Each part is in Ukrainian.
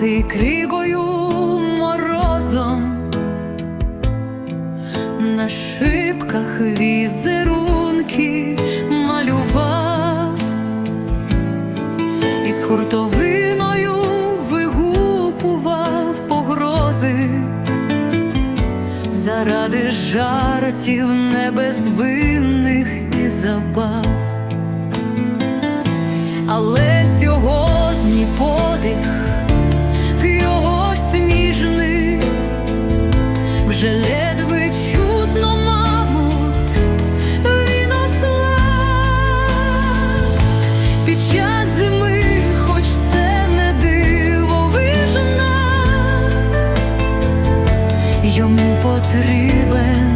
вкритий кригою морозом, на шибках візерунки малював. І з хуртовиною вигупував погрози. Заради жартів небезвинних і забав. Але сьогодні вже ледве чутно, мабуть, він під час зими, хоч це не дивовижна, йому потрібен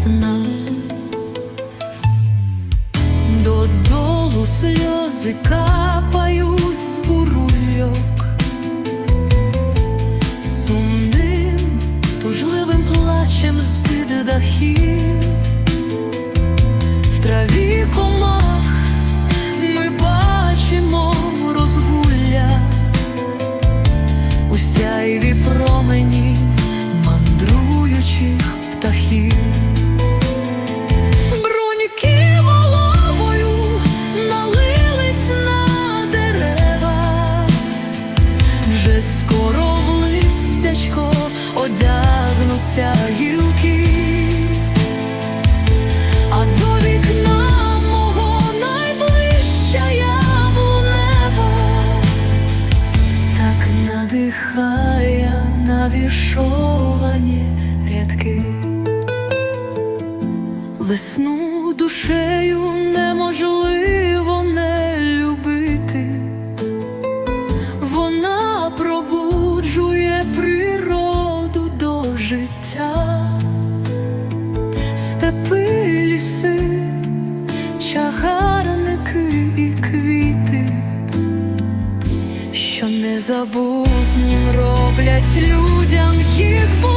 геть ясна. Додолу сльози капають з бурульок Сумним, тужливим плачем з-під дахів вже скоро в листячко одягнуться гілки, а до вікна мого найближча яблунева, так надихає навішовані рядки. Весну душею неможливо природу до життя, степи, ліси, чагарники і квіти, що незабутнім роблять людям їх.